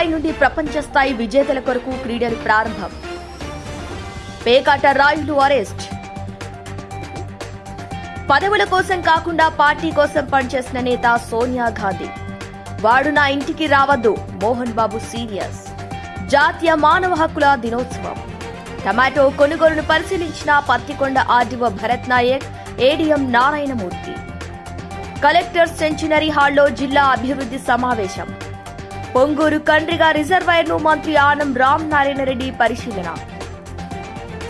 స్థాయి నుండి ప్రపంచ స్థాయి విజేతల కొరకు క్రీడలు ప్రారంభం. పేకాట రాయుడు అరెస్ట్. పదవుల కోసం కాకుండా పార్టీ కోసం పనిచేసిన నేత సోనియా గాంధీ. వాడు నా ఇంటికి రావద్దు మోహన్ బాబు సీరియస్ జాతీయ మానవ హక్కుల దినోత్సవం. టమాటో కొనుగోలును పరిశీలించిన Pattikonda RDO Bharat Naik ADM Narayanamurthy. Collector centenary హాల్లో జిల్లా అభివృద్ధి సమావేశం. పొంగూరు కండ్రిగా రిజర్వాయర్ను మంత్రి ఆనం రామ్ నారాయణ రెడ్డి పరిశీలన.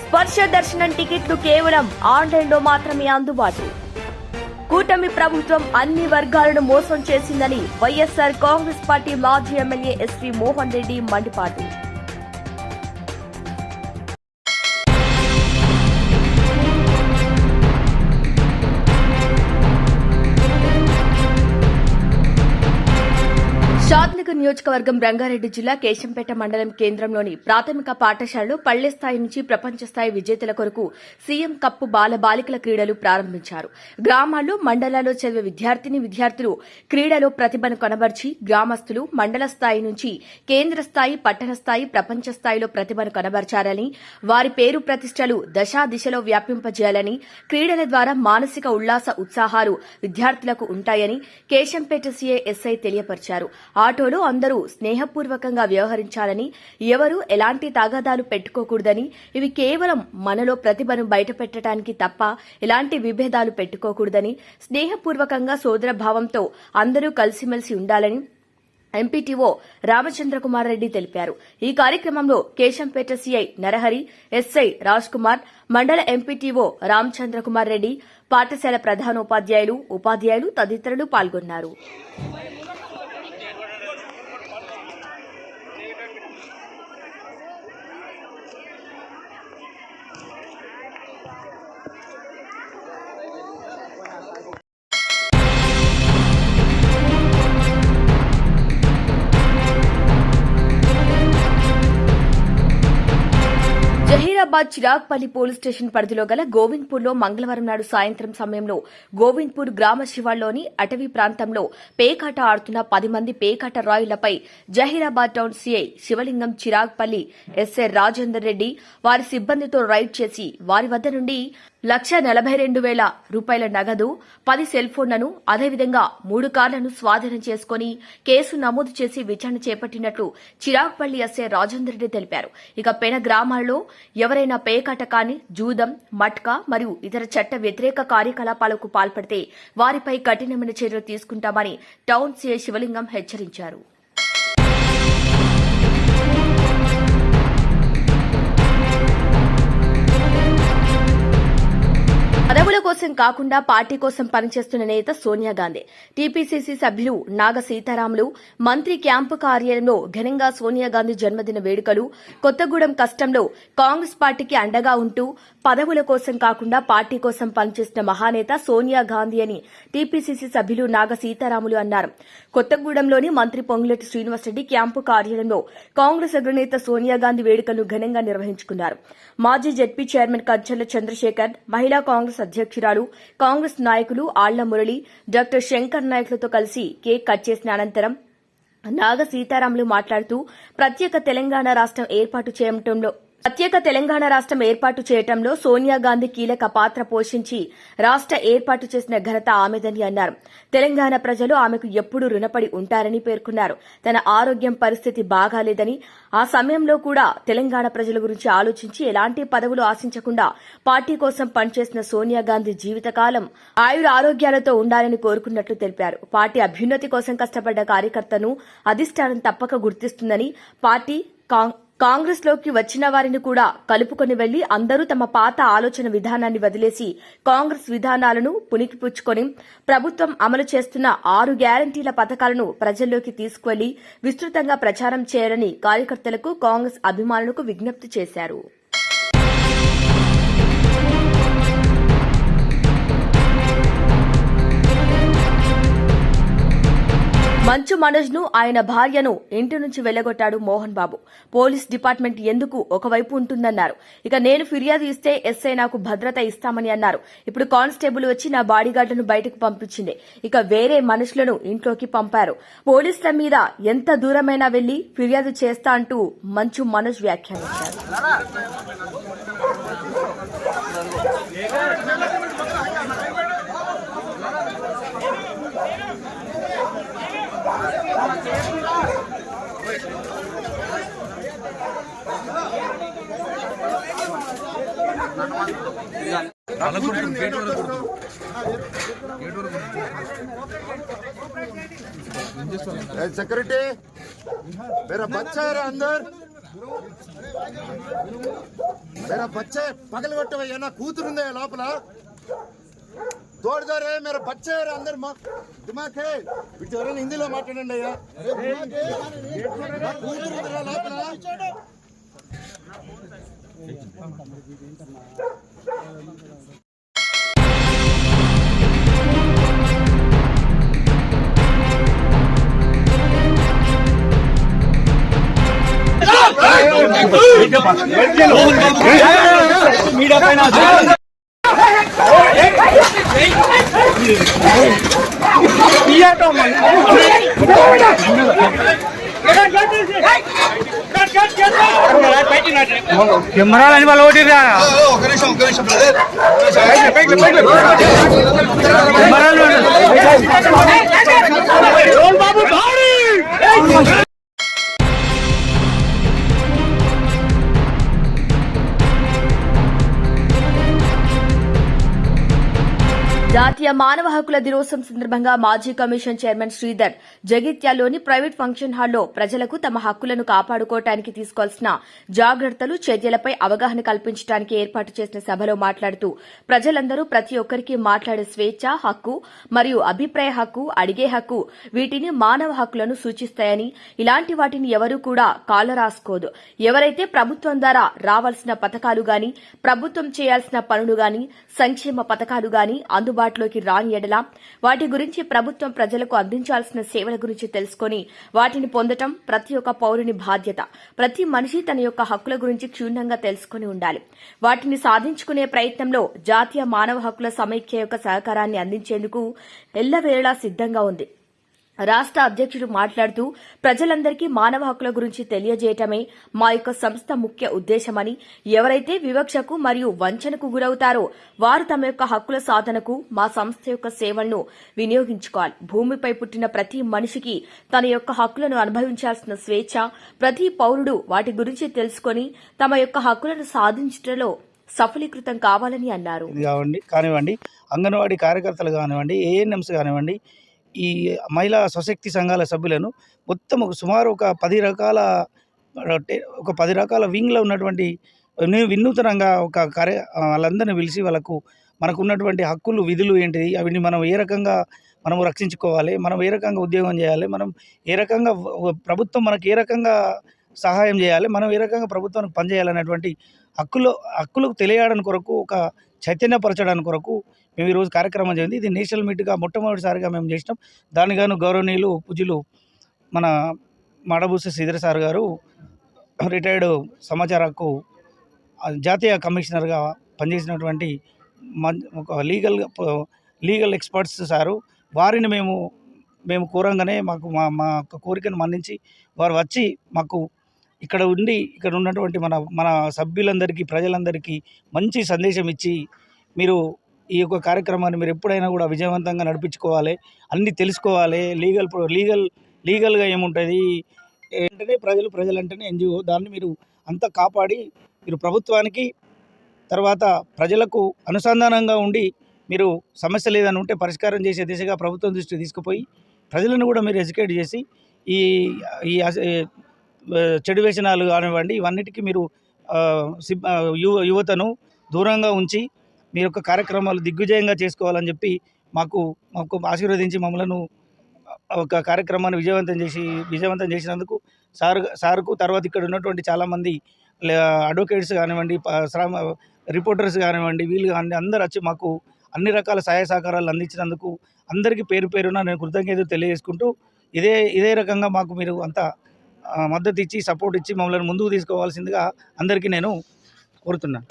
స్పర్శ దర్శనం టికెట్లు కేవలం ఆన్లైన్లో మాత్రమే అందుబాటు. కూటమి ప్రభుత్వం అన్ని వర్గాలను మోసం చేసిందని వైఎస్ఆర్ కాంగ్రెస్ పార్టీ మాజీ MLA S V Mohan Reddy మండిపాటు. నియోజకవర్గం రంగారెడ్డి జిల్లా కేశంపేట మండలం కేంద్రంలోని ప్రాథమిక పాఠశాలలో పల్లె స్థాయి నుంచి ప్రపంచ స్థాయి విజేతల కొరకు సీఎం కప్పు బాల బాలికల క్రీడలు ప్రారంభించారు. గ్రామాల్లో మండలాల్లో చదివే విద్యార్థిని విద్యార్థులు క్రీడలో ప్రతిభను కనబర్చి గ్రామస్తులు మండల స్థాయి నుంచి కేంద్ర స్థాయి పట్టణ స్థాయి ప్రపంచ స్థాయిలో ప్రతిభను కనబర్చారని వారి పేరు ప్రతిష్టలు దశా దిశలో వ్యాపింపజేయాలని క్రీడల ద్వారా మానసిక ఉల్లాస ఉత్సాహాలు విద్యార్థులకు ఉంటాయని కేశంపేట సీఏ ఎస్ఐ తెలియపరిచారు. ఆటోలో అందరూ స్నేహపూర్వకంగా వ్యవహరించాలని ఎవరూ ఎలాంటి తాగాదాలు పెట్టుకోకూడదని ఇవి కేవలం మనలో ప్రతిభను బయటపెట్టడానికి తప్ప ఎలాంటి విభేదాలు పెట్టుకోకూడదని స్నేహపూర్వకంగా సోదరభావంతో అందరూ కలిసిమెలిసి ఉండాలని ఎంపీటీఓ రామచంద్రకుమార్ రెడ్డి తెలిపారు. ఈ కార్యక్రమంలో కేశంపేట సీఐ నరహరి ఎస్ఐ రాజ్ కుమార్ మండల ఎంపీటీఓ రామచంద్రకుమార్ రెడ్డి పాఠశాల ప్రధానోపాధ్యాయులు ఉపాధ్యాయులు తదితరులు పాల్గొన్నారు. హైదరాబాద్ చిరాగ్పల్లి పోలీస్ స్టేషన్ పరిధిలో గల గోవింద్పూర్లో మంగళవారం నాడు సాయంత్రం సమయంలో గోవింద్పూర్ గ్రామ శివార్లోని అటవీ ప్రాంతంలో పేకాట ఆడుతున్న పది మంది పేకాట రాయులపై జహీరాబాద్ టౌన్ సీఐ శివలింగం చిరాగ్పల్లి ఎస్ఏ రాజేందర్ రెడ్డి వారి సిబ్బందితో రైడ్ చేసి వారి వద్ద నుండి లక్ష నలభై రెండు వేల రూపాయల నగదు పది సెల్ ఫోన్లను అదేవిధంగా మూడు కార్లను స్వాధీనం చేసుకుని కేసు నమోదు చేసి విచారణ చేపట్టినట్లు చిరాగ్పల్లి ఎస్ఐ రాజేందర్ రెడ్డి తెలిపారు. ఇక పెన గ్రామాల్లో ఎవరైనా పేకటకాన్ని జూదం మట్కా మరియు ఇతర చట్ట వ్యతిరేక కార్యకలాపాలకు పాల్పడితే వారిపై కఠినమైన చర్యలు తీసుకుంటామని టౌన్ సీఐ శివలింగం హెచ్చరించారు. కోసం కాకుండా పార్టీ కోసం పనిచేస్తున్న నేత సోనియా గాంధీ. టీపీసీసీ సభ్యులు నాగ సీతారాములు మంత్రి క్యాంపు కార్యాలయంలో ఘనంగా సోనియా గాంధీ జన్మదిన వేడుకలు కొత్తగూడెం కష్టంలో కాంగ్రెస్ పార్టీకి అండగా ఉంటూ పదవుల కోసం కాకుండా పార్టీ కోసం పనిచేసిన మహానేత సోనియా గాంధీ అని టీపీసీసీ సభ్యులు నాగ సీతారాములు అన్నారు. కొత్తగూడెంలోని మంత్రి పొంగులెట్టి శ్రీనివాసరెడ్డి క్యాంపు కార్యాలయంలో కాంగ్రెస్ అగ్రనేత సోనియా గాంధీ వేడుకలను ఘనంగా నిర్వహించుకున్నారు. మాజీ జెడ్పీ చైర్మన్ కంచర్ల చంద్రశేఖర్ మహిళా కాంగ్రెస్ అధ్యక్షురాలు కాంగ్రెస్ నాయకులు ఆళ్ళ మురళి డాక్టర్ శంకర్ నాయకులతో కలిసి కేక్ కట్ చేసిన అనంతరం నాగ సీతారాములు మాట్లాడుతూ ప్రత్యేక తెలంగాణ రాష్ట్రం ఏర్పాటు చేయడంలో ప్రత్యేక తెలంగాణ రాష్ట్రం ఏర్పాటు చేయటంలో సోనియా గాంధీ కీలక పాత్ర పోషించి రాష్ట్ర ఏర్పాటు చేసిన ఘనత ఆమెదని అన్నారు. తెలంగాణ ప్రజలు ఆమెకు ఎప్పుడూ రుణపడి ఉంటారని పేర్కొన్నారు. తన ఆరోగ్యం పరిస్థితి బాగాలేదని ఆ సమయంలో కూడా తెలంగాణ ప్రజల గురించి ఆలోచించి ఎలాంటి పదవులు ఆశించకుండా పార్టీ కోసం పనిచేసిన సోనియా గాంధీ జీవితకాలం ఆయుర ఆరోగ్యాలతో ఉండాలని కోరుకున్నట్లు తెలిపారు. పార్టీ అభ్యున్నతి కోసం కష్టపడ్డ కార్యకర్తను అధిష్టానం తప్పక గుర్తిస్తుందని పార్టీ కాంగ్రెస్ లోకి వచ్చిన వారిని కూడా కలుపుకొని వెళ్ళి అందరూ తమ పాత ఆలోచన విధానాన్ని వదిలేసి కాంగ్రెస్ విధానాలను పుణికిపుచ్చుకొని ప్రభుత్వం అమలు చేస్తున్న ఆరు గ్యారంటీల పథకాలను ప్రజల్లోకి తీసుకువెళ్ళి విస్తృతంగా ప్రచారం చేయాలని కార్యకర్తలకు కాంగ్రెస్ అభిమానులకు విజ్ఞప్తి చేశారు. మంచు మనోజ్ను ఆయన భార్యను ఇంటి నుంచి వెళ్ళగొట్టాడు మోహన్ బాబు. పోలీస్ డిపార్ట్మెంట్ ఎందుకు ఒకవైపు ఉంటుందన్నారు. ఇక నేను ఫిర్యాదు ఇస్తే ఎస్ఐ నాకు భద్రత ఇస్తామని అన్నారు. ఇప్పుడు కానిస్టేబుల్ వచ్చి నా బాడీగార్డును బయటకు పంపించింది. ఇక వేరే మనుషులను ఇంట్లోకి పంపారు. పోలీసుల మీద ఎంత దూరమైనా వెళ్ళి ఫిర్యాదు చేస్తా అంటూ మంచు మనోజ్ వ్యాఖ్యానించారు. सिक्योरिटी मेरा बच्चा है रे अंदर मेरा बच्चा है పగల కొట్టవయ్యా నా కూతురుందే లోపల తోడుదారే మేర బచ్చా है रे अंदर మా దిమాగ్ है వీటి ఎవరైనా హిందీలో మాట్లాడండి అయ్యా నా కూతురు ఉందిరా లోపల కెమెరాలు అని వాళ్ళు ఒకటి కెమెరాలు జాతీయ మానవ హక్కుల దినోత్సవం సందర్భంగా మాజీ కమిషన్ చైర్మన్ శ్రీధర్ జగిత్యాలోని ప్రైవేట్ ఫంక్షన్ హాల్లో ప్రజలకు తమ హక్కులను కాపాడుకోవటానికి తీసుకోవాల్సిన జాగ్రత్తలు చర్యలపై అవగాహన కల్పించడానికి ఏర్పాటు చేసిన సభలో మాట్లాడుతూ ప్రజలందరూ ప్రతి ఒక్కరికి మాట్లాడే స్వేచ్ఛ హక్కు మరియు అభిప్రాయ హక్కు అడిగే హక్కు వీటిని మానవ హక్కులను సూచిస్తాయని ఇలాంటి వాటిని ఎవరూ కూడా కాలరాసుకోదు. ఎవరైతే ప్రభుత్వం ద్వారా రావాల్సిన పథకాలు గాని ప్రభుత్వం చేయాల్సిన పనులు గాని సంక్షేమ పథకాలు గాని అందుబాటులోకి రాని ఎడల వాటి గురించి ప్రభుత్వం ప్రజలకు అందించాల్సిన సేవల గురించి తెలుసుకొని వాటిని పొందటం ప్రతి ఒక్క పౌరుని బాధ్యత. ప్రతి మనిషి తన యొక్క హక్కుల గురించి క్షుణ్ణంగా తెలుసుకుని ఉండాలి. వాటిని సాధించుకునే ప్రయత్నంలో జాతీయ మానవ హక్కుల సమైక్య యొక్క సహకారాన్ని అందించేందుకు ఎల్లవేళలా సిద్ధంగా ఉంది. రాష్ట్ర అధ్యక్షుడు మాట్లాడుతూ ప్రజలందరికీ మానవ హక్కుల గురించి తెలియజేయటమే మా యొక్క సంస్థ ముఖ్య ఉద్దేశమని ఎవరైతే వివక్షకు మరియు వంచనకు గురవుతారో వారు తమ యొక్క హక్కుల సాధనకు మా సంస్థ యొక్క సేవలను వినియోగించుకోవాలి. భూమిపై పుట్టిన ప్రతి మనిషికి తన యొక్క హక్కులను అనుభవించాల్సిన స్వేచ్ఛ ప్రతి పౌరుడు వాటి గురించి తెలుసుకొని తమ యొక్క హక్కులను సాధించటంలో సఫలీకృతం కావాలని అన్నారు. కానివ్వండి. అంగన్వాడీ కార్యకర్తలు కానివ్వండి ఏఎన్ఎంస్ కానివ్వండి ఈ మహిళా స్వశక్తి సంఘాల సభ్యులను మొత్తం ఒక సుమారు ఒక పది రకాల ఒక పది రకాల వింగ్లో ఉన్నటువంటి వినూతనంగా ఒక కార్య వాళ్ళందరినీ పిలిచి వాళ్ళకు మనకు ఉన్నటువంటి హక్కులు విధులు ఏంటిది అవిని మనం ఏ రకంగా మనము రక్షించుకోవాలి మనం ఏ రకంగా ఉద్యోగం చేయాలి మనం ఏ రకంగా ప్రభుత్వం మనకు ఏ రకంగా సహాయం చేయాలి. మనం ఏ రకంగా ప్రభుత్వానికి పనిచేయాలనేటువంటి హక్కులు హక్కులకు తెలియడానికి కొరకు ఒక చైతన్యపరచడానికి కొరకు మేము ఈరోజు కార్యక్రమం జరిగింది. ఇది నేషనల్ మీట్గా మొట్టమొదటిసారిగా మేము చేసినాం. దాని గౌరవనీయులు పూజలు మన మడబూసి శ్రీధర్ సార్ గారు రిటైర్డ్ సమాచార హక్కు జాతీయ కమిషనర్గా పనిచేసినటువంటి ఒక లీగల్ లీగల్ ఎక్స్పర్ట్స్ సారు. వారిని మేము మేము కోరంగానే మాకు మా మా యొక్క కోరికను మన్నించి వారు వచ్చి మాకు ఇక్కడ ఉండి ఇక్కడ ఉన్నటువంటి మన మన సభ్యులందరికీ ప్రజలందరికీ మంచి సందేశం ఇచ్చి మీరు ఈ యొక్క కార్యక్రమాన్ని మీరు ఎప్పుడైనా కూడా విజయవంతంగా నడిపించుకోవాలి అన్నీ తెలుసుకోవాలి లీగల్ లీగల్ లీగల్గా ఏముంటుంది? వెంటనే ప్రజలు ప్రజలంటేనే ఎన్జిఓ దాన్ని మీరు అంతా కాపాడి మీరు ప్రభుత్వానికి తర్వాత ప్రజలకు అనుసంధానంగా ఉండి మీరు సమస్య లేదని ఉంటే పరిష్కారం చేసే దిశగా ప్రభుత్వం దృష్టికి తీసుకుపోయి ప్రజలను కూడా మీరు ఎడ్యుకేట్ చేసి ఈ ఈ అస- చెడు వ్యసనాలు కానివ్వండి ఇవన్నిటికీ మీరు యువ యువతను దూరంగా ఉంచి మీ యొక్క కార్యక్రమాలు దిగ్విజయంగా చేసుకోవాలని చెప్పి మాకు మాకు ఆశీర్వదించి మమ్మలను ఒక కార్యక్రమాన్ని విజయవంతం చేసి విజయవంతం చేసినందుకు సార్ సార్కు తర్వాత ఇక్కడ ఉన్నటువంటి చాలామంది అడ్వకేట్స్ కానివ్వండి ప- శ్రమ రిపోర్టర్స్ కానివ్వండి వీళ్ళు కానివ్వండి అందరు వచ్చి మాకు అన్ని రకాల సహాయ సహకారాలు అందించినందుకు అందరికీ పేరు పేరున నేను కృతజ్ఞతలు తెలియజేసుకుంటూ ఇదే ఇదే రకంగా మాకు మీరు అంతా మద్దతు ఇచ్చి సపోర్ట్ ఇచ్చి మమ్మల్ని ముందుకు తీసుకోవాల్సిందిగా అందరికీ నేను కోరుతున్నాను.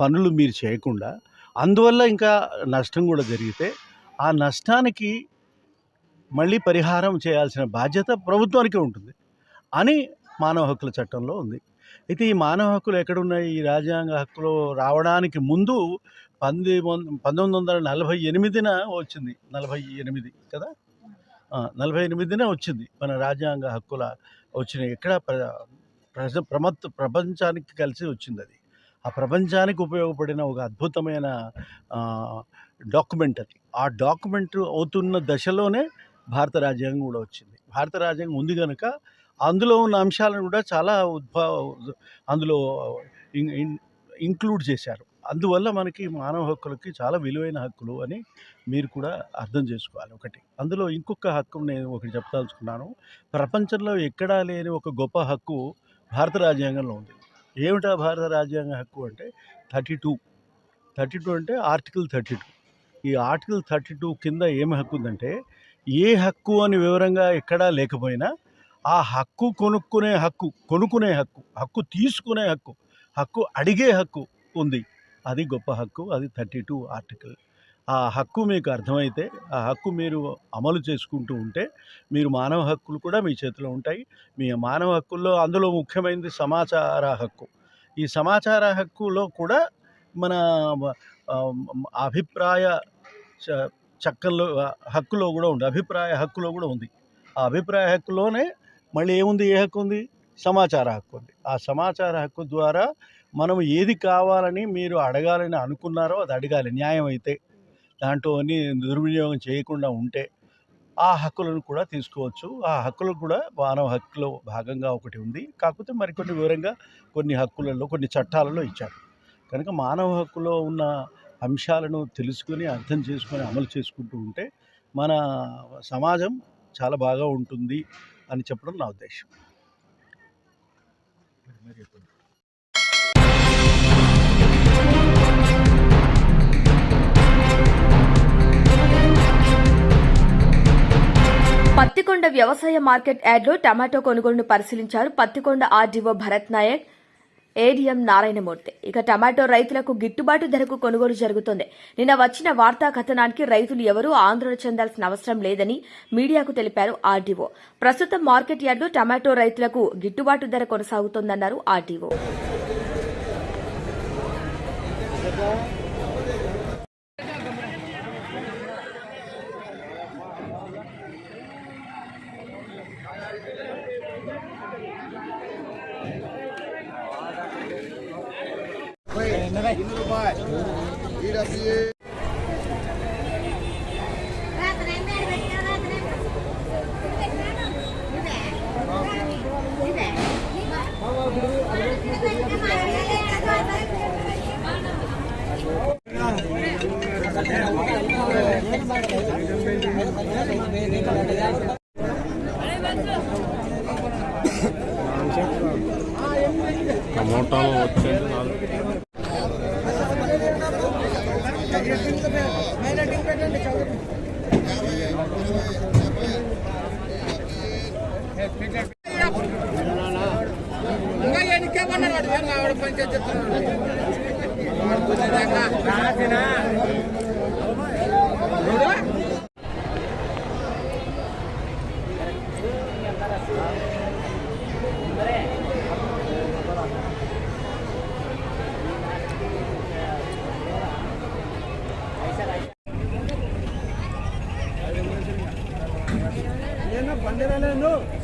పనులు మీరు చేయకుండా అందువల్ల ఇంకా నష్టం కూడా జరిగితే ఆ నష్టానికి మళ్ళీ పరిహారం చేయాల్సిన బాధ్యత ప్రభుత్వానికి ఉంటుంది అని మానవ హక్కుల చట్టంలో ఉంది. అయితే ఈ మానవ హక్కులు ఎక్కడున్నాయి? ఈ రాజ్యాంగ హక్కులు రావడానికి ముందు పంది పంతొమ్మిది వందల నలభై ఎనిమిదిన వచ్చింది. నలభై ఎనిమిది కదా? నలభై ఎనిమిదినే వచ్చింది. మన రాజ్యాంగ హక్కుల వచ్చినాయి ఎక్కడ ప్ర- ప్రజ ప్రమత్ ప్రపంచానికి కలిసి వచ్చింది అది ఆ ప్రపంచానికి ఉపయోగపడిన ఒక అద్భుతమైన డాక్యుమెంట్ అది. ఆ డాక్యుమెంట్ అవుతున్న దశలోనే భారత రాజ్యాంగం కూడా వచ్చింది. భారత రాజ్యాంగం ఉంది కనుక అందులో ఉన్న అంశాలను కూడా చాలా ఉద్భవ అందులో ఇన్- ఇన్- ఇంక్లూడ్ చేశారు. అందువల్ల మనకి మానవ హక్కులకి చాలా విలువైన హక్కులు అని మీరు కూడా అర్థం చేసుకోవాలి ఒకటి. అందులో ఇంకొక హక్కు నేను ఒకటి చెప్పదలుచుకున్నాను. ప్రపంచంలో ఎక్కడా లేని ఒక గొప్ప హక్కు భారత రాజ్యాంగంలో ఉంది. ఏమిటా భారత రాజ్యాంగ హక్కు అంటే థర్టీ టూ. థర్టీ టూ అంటే ఆర్టికల్ థర్టీ టూ. ఈ ఆర్టికల్ థర్టీ టూ కింద ఏమి హక్కు ఉందంటే ఏ హక్కు అని వివరంగా ఎక్కడా లేకపోయినా ఆ హక్కు కొనుక్కునే హక్కు కొనుక్కునే హక్కు హక్కు తీసుకునే హక్కు హక్కు అడిగే హక్కు ఉంది. అది గొప్ప హక్కు అది థర్టీ టూ ఆర్టికల్. ఆ హక్కు మీకు అర్థమైతే ఆ హక్కు మీరు అమలు చేసుకుంటూ ఉంటే మీరు మానవ హక్కులు కూడా మీ చేతిలో ఉంటాయి. మీ మానవ హక్కుల్లో అందులో ముఖ్యమైనది సమాచార హక్కు. ఈ సమాచార హక్కులో కూడా మన అభిప్రాయ చ- హక్కులో కూడా ఉంది. అభిప్రాయ హక్కులో కూడా ఉంది. ఆ అభిప్రాయ హక్కులోనే మళ్ళీ ఏముంది? ఏ హక్కు ఉంది? సమాచార హక్కు ఉంది. ఆ సమాచార హక్కు ద్వారా మనం ఏది కావాలని మీరు అడగాలని అనుకున్నారో అది అడగాలి. న్యాయం అయితే దాంట్లో దుర్వినియోగం చేయకుండా ఉంటే ఆ హక్కులను కూడా తీసుకోవచ్చు. ఆ హక్కులు కూడా మానవ హక్కులో భాగంగా ఒకటి ఉంది. కాకపోతే మరికొన్ని వివరంగా కొన్ని హక్కులలో కొన్ని చట్టాలలో ఇచ్చారు. కనుక మానవ హక్కులో ఉన్న అంశాలను తెలుసుకొని అర్థం చేసుకొని అమలు చేసుకుంటూ ఉంటే మన సమాజం చాలా బాగా ఉంటుంది అని చెప్పడం నా ఉద్దేశం. వ్యవసాయ మార్కెట్ యార్డ్లో టమాటో కొనుగోలును పరిశీలించారు పత్తికొండ ఆర్డీఓ భరత్ నాయక్ ఏడీఎం నారాయణమూర్తి. ఇక టమాటో రైతులకు గిట్టుబాటు ధరకు కొనుగోలు జరుగుతోంది. నిన్న వచ్చిన వార్తా కథనానికి రైతులు ఎవరూ ఆందోళన చెందాల్సిన అవసరం లేదని మీడియాకు తెలిపారు ఆర్డీఓ. ప్రస్తుతం మార్కెట్ యార్డ్లో టమాటో రైతులకు గిట్టుబాటు ధర కొనసాగుతోందన్నారు ఆర్డీఓ. టమోటాలు não, não, não.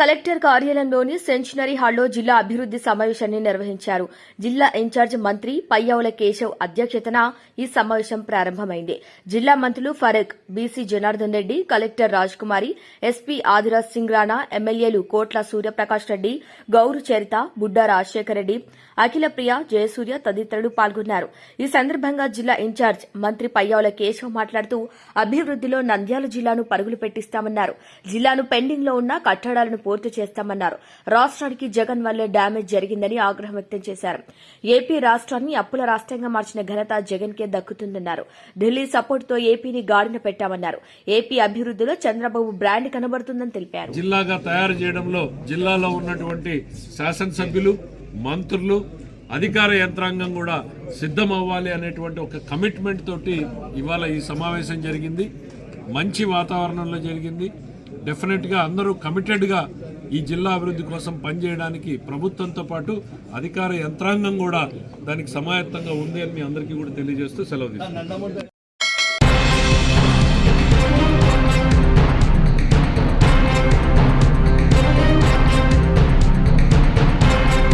కలెక్టర్ కార్యాలయంలోని సెంచనరీ హాల్లో జిల్లా అభివృద్ది సమావేశాన్ని నిర్వహించారు. జిల్లా ఇన్ఛార్జ్ మంత్రి పయ్యావుల కేశవ్ అధ్యక్షతన ఈ సమావేశం ప్రారంభమైంది. జిల్లా మంత్రులు ఫరక్ BC Janardhan Reddy collector Raj Kumari SP Adiraj Singh Rana ఎమ్మెల్యేలు కోట్ల సూర్యప్రకాష్ రెడ్డి గౌరు చరిత బుడ్డా రాజశేఖర రెడ్డి అఖిల ప్రియ జయసూర్య తదితరులు పాల్గొన్నారు. ఈ సందర్భంగా జిల్లా ఇన్ఛార్జ్ మంత్రి పయ్యావుల కేశవ్ మాట్లాడుతూ అభివృద్దిలో నంద్యాల జిల్లాను పరుగులు పెట్టిస్తామన్నారు. జిల్లాను పెండింగ్లో ఉన్న కట్టడాలను పూర్తి చేస్తామన్నారు. రాష్ట్రానికి జగన్ వల్లే డ్యామేజ్ జరిగిందని ఆగ్రహం వ్యక్తం చేశారు. ఏపీ రాష్ట్రాన్ని అప్పుల రాష్ట్రంగా మార్చిన ఘనత జగన్ కే దక్కుతుందన్నారు. ఢిల్లీ సపోర్టుతో ఏపీని గాడిన పెట్టామన్నారు. ఏపీ అభివృద్దిలో చంద్రబాబు బ్రాండ్ కనబడుతుందని తెలిపారు. జిల్లాగా తయారు చేయడంలో జిల్లాలో ఉన్నటువంటి శాసనసభ్యులు మంత్రులు అధికార యంత్రాంగం కూడా సిద్ధం అవ్వాలి అనేటువంటి ఒక కమిట్మెంట్ తోటి ఇవాళ ఈ సమావేశం జరిగింది. మంచి వాతావరణంలో జరిగింది. డెఫినెట్గా అందరూ కమిటెడ్గా ఈ జిల్లా అభివృద్ధి కోసం పనిచేయడానికి ప్రభుత్వంతో పాటు అధికార యంత్రాంగం కూడా దానికి సమాయత్తంగా ఉంది అని మీ అందరికీ కూడా తెలియజేస్తూ సెలవు తీసుకుంటాను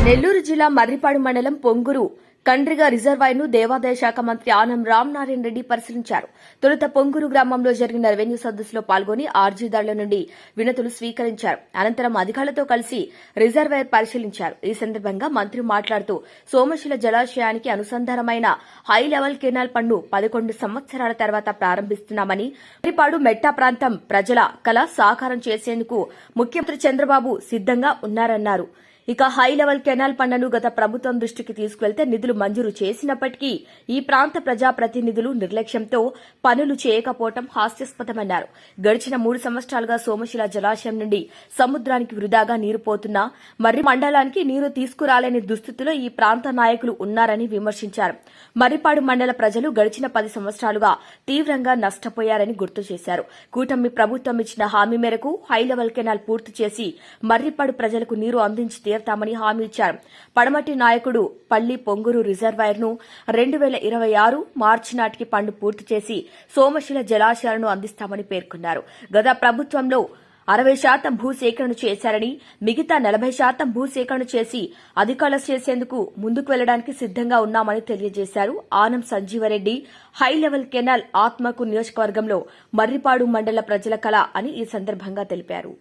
నెల్లూరు జిల్లా మర్రిపాడు మండలం పొంగురు కండ్రిగా రిజర్వాయర్ను దేవాదాయ శాఖ మంత్రి ఆనం రామనారాయణ రెడ్డి పరిశీలించారు. తొలుత పొంగూరు గ్రామంలో జరిగిన రెవెన్యూ సదస్సులో పాల్గొని ఆర్జీదారుల నుండి వినతులు స్వీకరించారు. అనంతరం అధికారులతో కలిసి రిజర్వాయర్ పరిశీలించారు. ఈ సందర్భంగా మంత్రి మాట్లాడుతూ సోమశిల జలాశయానికి అనుసంధానమైన హై లెవెల్ కెనాల్ పన్ను పదకొండు సంవత్సరాల తర్వాత ప్రారంభిస్తున్నామని మర్రిపాడు మెట్టా ప్రాంతం ప్రజల కళ సాకారం చేసేందుకు ముఖ్యమంత్రి చంద్రబాబు సిద్దంగా ఉన్నారన్నారు. ఇక హై లెవెల్ కెనాల్ పనులను గత ప్రభుత్వం దృష్టికి తీసుకువెళ్తే నిధులు మంజూరు చేసినప్పటికీ ఈ ప్రాంత ప్రజాప్రతినిధులు నిర్లక్ష్యంతో పనులు చేయకపోవడం హాస్యాస్పదమన్నారు. గడిచిన మూడు సంవత్సరాలుగా సోమశిల జలాశయం నుండి సముద్రానికి వృధాగా నీరు పోతున్నా మర్రి మండలానికి నీరు తీసుకురాలేని దుస్థితిలో ఈ ప్రాంత నాయకులు ఉన్నారని విమర్శించారు. మర్రిపాడు మండల ప్రజలు గడిచిన పది సంవత్సరాలుగా తీవ్రంగా నష్టపోయారని గుర్తు చేశారు. కూటమి ప్రభుత్వం ఇచ్చిన హామీ మేరకు హై లెవెల్ కెనాల్ పూర్తి చేసి మర్రిపాడు ప్రజలకు నీరు అందించి తీరతామని హామీ ఇచ్చారు. పడమటి నాయకుడు పల్లి పొంగూరు రిజర్వాయర్ను రెండు వేల ఇరవై ఆరు మార్చి నాటికి పనులు పూర్తి చేసి సోమశిల జలాశయాలను అందిస్తామని పేర్కొన్నారు. గత ప్రభుత్వంలో అరవై శాతం భూసేకరణ చేశారని మిగతా నలభై శాతం భూసేకరణ చేసి అధికారులు చేసేందుకు ముందుకు వెళ్ళడానికి సిద్దంగా ఉన్నామని తెలియజేశారు Anam Sanjeevareddy. High level canal Atmakur నియోజకవర్గంలో మర్రిపాడు మండల ప్రజల కళ అని ఈ సందర్భంగా తెలిపారు.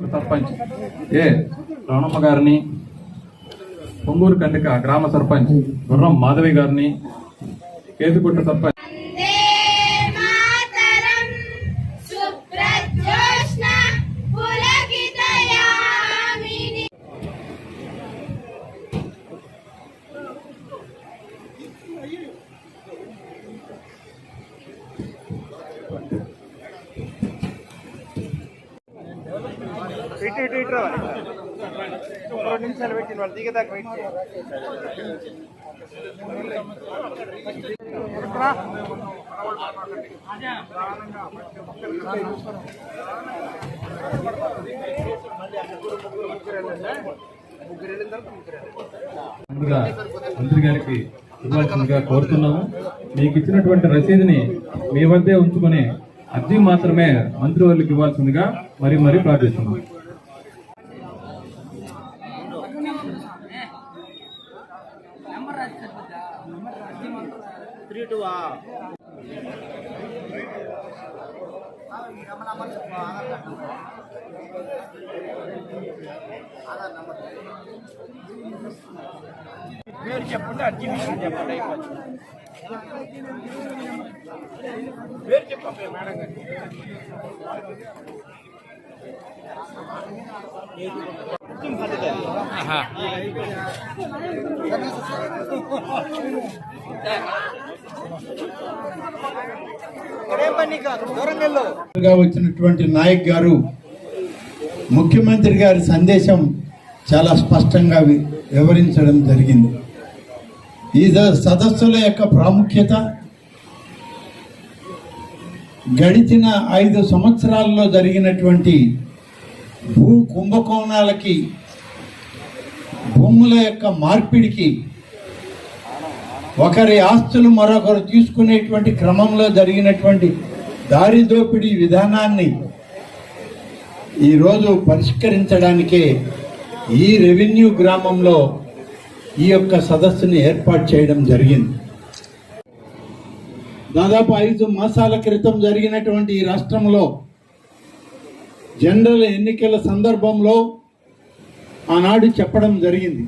సర్పంచ్ ఏ రమణమ్మ గారిని పొంగూరు కండిక గ్రామ సర్పంచ్ గుర్రం మాధవి గారిని కేతుగుట్ట సర్పంచ్. ముందుగా మంత్రి గారికి ఇవ్వాల్సిందిగా కోరుతున్నాము. మీకు ఇచ్చినటువంటి రసీదుని మీ వద్దే ఉంచుకుని అర్జీ మాత్రమే మంత్రి వాళ్ళకి ఇవ్వాల్సిందిగా మరి మరీ ప్రార్థిస్తున్నాం గా వచ్చినటువంటి నాయక్ గారు ముఖ్యమంత్రి గారి సందేశం చాలా స్పష్టంగా వి- వివరించడం జరిగింది. ఈ సదస్సుల యొక్క ప్రాముఖ్యత. గడిచిన ఐదు సంవత్సరాల్లో జరిగినటువంటి భూ కుంభకోణాలకి భూముల యొక్క మార్పిడికి ఒకరి ఆస్తులు మరొకరు తీసుకునేటువంటి క్రమంలో జరిగినటువంటి దారి దోపిడీ విధానాన్ని ఈరోజు పరిష్కరించడానికే ఈ రెవెన్యూ గ్రామంలో ఈ యొక్క సదస్సుని ఏర్పాటు చేయడం జరిగింది. దాదాపు ఐదు మాసాల క్రితం జరిగినటువంటి ఈ రాష్ట్రంలో జనరల్ ఎన్నికల సందర్భంలో ఆనాడు చెప్పడం జరిగింది.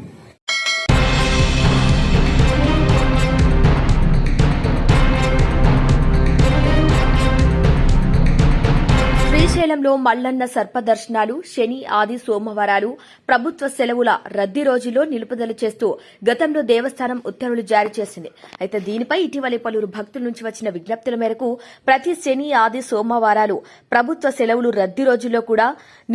శ్రీశైలంలో మల్లన్న సర్పదర్శనాలు శని ఆది సోమవారాలు ప్రభుత్వ సెలవుల రద్దీ రోజుల్లో నిలుపుదల చేస్తూ గతంలో దేవస్థానం ఉత్తర్వులు జారీ చేసింది. అయితే దీనిపై ఇటీవలే పలువురు భక్తుల నుంచి వచ్చిన విజ్ఞప్తుల మేరకు ప్రతి శని ఆది సోమవారాలు ప్రభుత్వ సెలవులు రద్దీ రోజుల్లో కూడా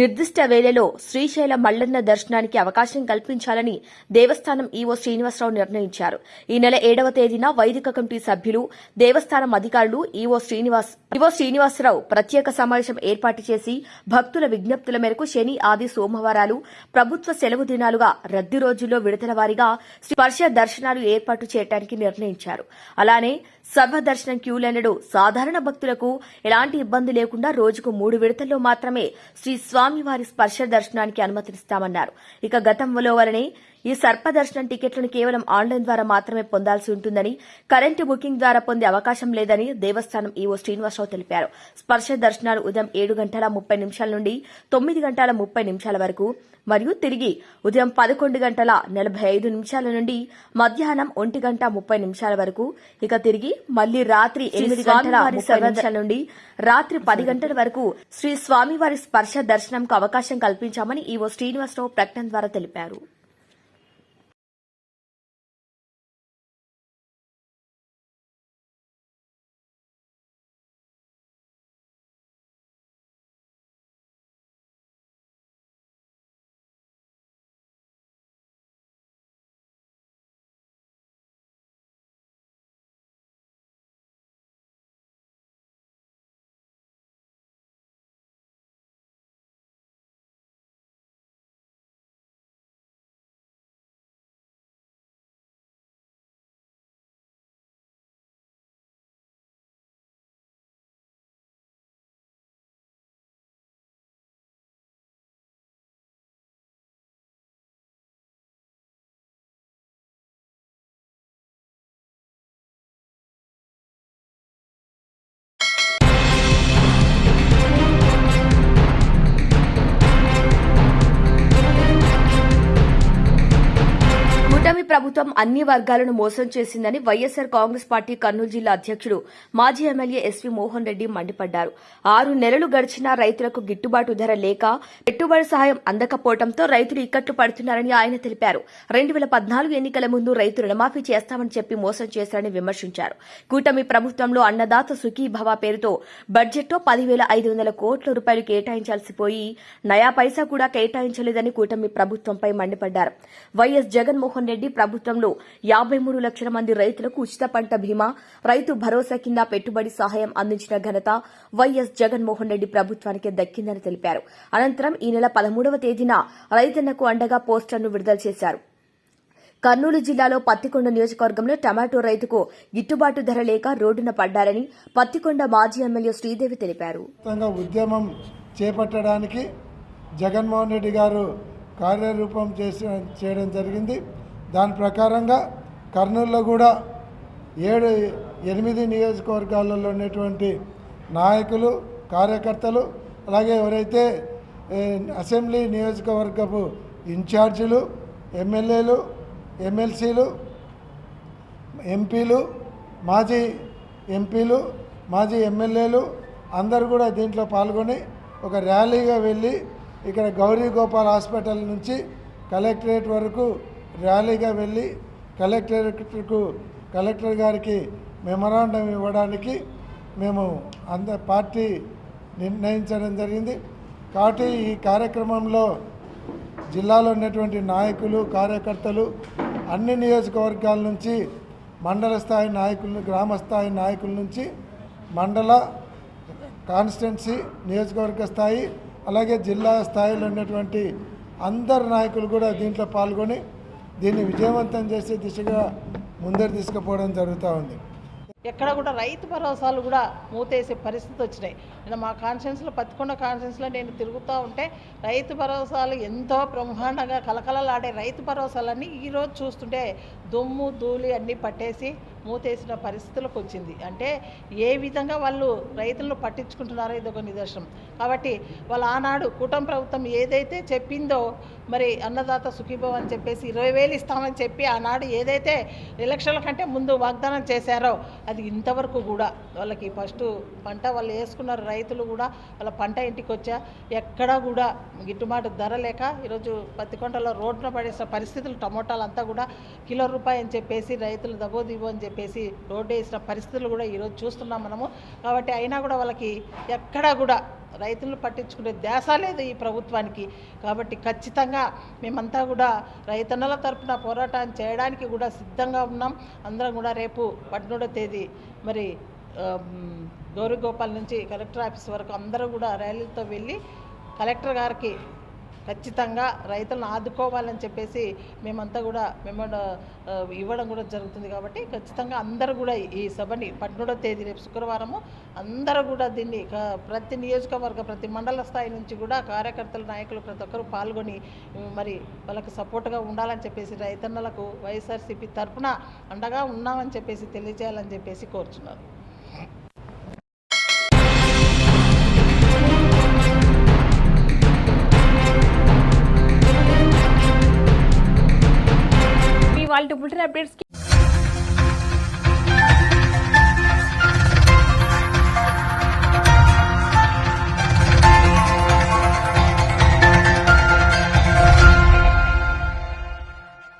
నిర్దిష్ట వేళలో శ్రీశైల మల్లన్న దర్శనానికి అవకాశం కల్పించాలని దేవస్థానం ఈవో శ్రీనివాసరావు నిర్ణయించారు. ఈ నెల ఏడవ తేదీన వైదిక కమిటీ సభ్యులు దేవస్థానం అధికారులు ఈవో శ్రీనివాస్ ఈవో శ్రీనివాసరావు ప్రత్యేక సమావేశం ఏర్పాటు చేసి భక్తుల విజ్ఞప్తుల మేరకు శని ఆది సోమవారాలు ప్రభుత్వ సెలవు దినాలుగా రద్దీ రోజుల్లో విడతల వారీగా స్పర్శ దర్శనాలు ఏర్పాటు చేయడానికి నిర్ణయించారు. అలానే సర్వదర్శనం క్యూలైనడు సాధారణ భక్తులకు ఎలాంటి ఇబ్బంది లేకుండా రోజుకు మూడు విడతల్లో మాత్రమే శ్రీ స్వామివారి స్పర్శ దర్శనానికి అనుమతిస్తామన్నారు ఇక గతంలో వలనే ఈ సర్ప దర్శనం టికెట్లను కేవలం ఆన్లైన్ ద్వారా మాత్రమే పొందాల్సి ఉంటుందని కరెంటు బుకింగ్ ద్వారా పొందే అవకాశం లేదని దేవస్థానం ఈవో శ్రీనివాసరావు తెలిపారు. స్పర్శ దర్శనాలు ఉదయం ఏడు గంటల ముప్పై నిమిషాల నుండి తొమ్మిది గంటల ముప్పై నిమిషాల వరకు మరియు తిరిగి ఉదయం పదకొండు గంటల నలభై ఐదు నిమిషాల నుండి మధ్యాహ్నం ఒంటి గంట ముప్పై నిమిషాల వరకు ఇక తిరిగి మళ్ళీ రాత్రి ఎనిమిది గంటల నిమిషాల నుండి రాత్రి పది గంటల వరకు శ్రీ స్వామివారి స్పర్శ దర్శనంకు అవకాశం కల్పించామని ఈవో శ్రీనివాసరావు ప్రకటన ద్వారా తెలిపారు. ప్రభుత్వం అన్ని వర్గాలను మోసం చేసిందని వైఎస్సార్ కాంగ్రెస్ పార్టీ కర్నూలు జిల్లా అధ్యక్షుడు మాజీ ఎమ్మెల్యే ఎస్వి మోహన్ రెడ్డి మండిపడ్డారు. ఆరు నెలలు గడిచినా రైతులకు గిట్టుబాటు ధర లేక పెట్టుబడి సహాయం అందకపోవడంతో రైతులు ఇక్కట్లు పడుతున్నారని ఆయన తెలిపారు. రెండు వేల పద్నాలుగు ఎన్నికల ముందు రైతు రుణమాఫీ చేస్తామని చెప్పి మోసం చేశారని విమర్శించారు. కూటమి ప్రభుత్వంలో అన్నదాత సుఖీభవ పేరుతో బడ్జెట్లో పదివేల ఐదు వందల కోట్ల రూపాయలు కేటాయించాల్సి పోయి నయా పైసా కూడా కేటాయించలేదని కూటమి ప్రభుత్వంపై మండిపడ్డారు. వైఎస్ జగన్మోహన్ రెడ్డి ప్రభుత్వంలో యాభై మూడు లక్షల మంది రైతులకు ఉచిత పంట బీమా రైతు భరోసా కింద పెట్టుబడి సహాయం అందించిన ఘనత వైఎస్ జగన్మోహన్ రెడ్డి ప్రభుత్వానికి దక్కిందని తెలిపారు. అనంతరం ఈ నెల పదమూడవ తేదీన రైతన్నకు అండగా పోస్టర్ను విడుదల చేశారు. కర్నూలు జిల్లాలో పత్తికొండ నియోజకవర్గంలో టమాటో రైతుకు గిట్టుబాటు ధర లేక రోడ్డున పడ్డారని పత్తికొండ మాజీ ఎమ్మెల్యే శ్రీదేవి తెలిపారు. ఉద్యమం చేపట్టడానికి జగన్మోహన్ రెడ్డి గారు కార్యరూపం చేసి చేయడం జరిగింది. దాని ప్రకారంగా కర్నూలులో కూడా ఏడు ఎనిమిది నియోజకవర్గాలలో ఉన్నటువంటి నాయకులు కార్యకర్తలు అలాగే ఎవరైతే అసెంబ్లీ నియోజకవర్గపు ఇన్ఛార్జీలు ఎమ్మెల్యేలు ఎమ్మెల్సీలు ఎంపీలు మాజీ ఎంపీలు మాజీ ఎమ్మెల్యేలు అందరూ కూడా దీంట్లో పాల్గొని ఒక ర్యాలీగా వెళ్ళి ఇక్కడ గౌరీ గోపాల్ హాస్పిటల్ నుంచి కలెక్టరేట్ వరకు ర్యాలీగా వెళ్ళి కలెక్టరేట్కు కలెక్టర్ గారికి మెమరాండం ఇవ్వడానికి మేము అంద పార్టీ నిర్ణయించడం జరిగింది. కాబట్టి ఈ కార్యక్రమంలో జిల్లాలో ఉన్నటువంటి నాయకులు కార్యకర్తలు అన్ని నియోజకవర్గాల నుంచి మండల స్థాయి నాయకులు గ్రామ స్థాయి నాయకుల నుంచి మండల కాన్స్టిట్యున్సీ నియోజకవర్గ స్థాయి అలాగే జిల్లా స్థాయిలో ఉన్నటువంటి అందరు నాయకులు కూడా దీంట్లో పాల్గొని దీన్ని విజయవంతం చేసే దిశగా ముందరు తీసుకుపోవడం జరుగుతూ ఉంది. ఎక్కడ కూడా రైతు భరోసాలు కూడా మూతేసే పరిస్థితి వచ్చినాయి. నేను మా కాన్షియన్స్లో పత్తికొండ కాన్షియన్స్లో నేను తిరుగుతూ ఉంటే రైతు భరోసాలు ఎంతో బ్రహ్మాండంగా కలకలలాడే రైతు భరోసాలన్నీ ఈరోజు చూస్తుంటే దుమ్ము ధూళి అన్నీ పట్టేసి మూతేసిన పరిస్థితులకు వచ్చింది. అంటే ఏ విధంగా వాళ్ళు రైతులను పట్టించుకుంటున్నారో ఇది ఒక నిదర్శనం. కాబట్టి వాళ్ళ ఆనాడు కూటమి ప్రభుత్వం ఏదైతే చెప్పిందో మరి అన్నదాత సుఖీభవ అని చెప్పేసి ఇరవై వేలు ఇస్తామని చెప్పి ఆనాడు ఏదైతే ఎలక్షన్ల కంటే ముందు వాగ్దానం చేశారో అది ఇంతవరకు కూడా వాళ్ళకి ఫస్ట్ పంట వాళ్ళు వేసుకున్నారు రైతులు కూడా వాళ్ళ పంట ఇంటికి వచ్చా ఎక్కడా కూడా గిట్టుబాటు ధర లేక ఈరోజు పత్తికొండలో రోడ్డున పడేసిన పరిస్థితులు టమోటాలు అంతా కూడా కిలో రూపాయి అని చెప్పేసి రైతులు దబోదిబో అని చెప్పేసి రోడ్డు వేసిన పరిస్థితులు కూడా ఈరోజు చూస్తున్నాం మనము. కాబట్టి అయినా కూడా వాళ్ళకి ఎక్కడా కూడా రైతులను పట్టించుకునే ధ్యాస లేదు ఈ ప్రభుత్వానికి. కాబట్టి ఖచ్చితంగా మేమంతా కూడా రైతన్నల తరఫున పోరాటం చేయడానికి కూడా సిద్ధంగా ఉన్నాం. అందరం కూడా రేపు పద్మూడో తేదీ మరి గౌరీగోపాల్ నుంచి కలెక్టర్ ఆఫీస్ వరకు అందరూ కూడా ర్యాలీతో వెళ్ళి కలెక్టర్ గారికి ఖచ్చితంగా రైతులను ఆదుకోవాలని చెప్పేసి మేమంతా కూడా మేము ఇవ్వడం కూడా జరుగుతుంది కాబట్టి ఖచ్చితంగా అందరూ కూడా ఈ సభని పద్మూడో తేదీ రేపు శుక్రవారము అందరూ కూడా దీన్ని క- ప్రతి నియోజకవర్గ ప్రతి మండల స్థాయి నుంచి కూడా కార్యకర్తలు నాయకులు ప్రతి ఒక్కరు పాల్గొని మరి వాళ్ళకి సపోర్ట్గా ఉండాలని చెప్పేసి రైతన్నలకు వైఎస్ఆర్సీపీ తరఫున అండగా ఉన్నామని చెప్పేసి తెలియజేయాలని చెప్పేసి కోరుచున్నారు మీ వాళ్ళ బులెటిన్ అప్డేట్స్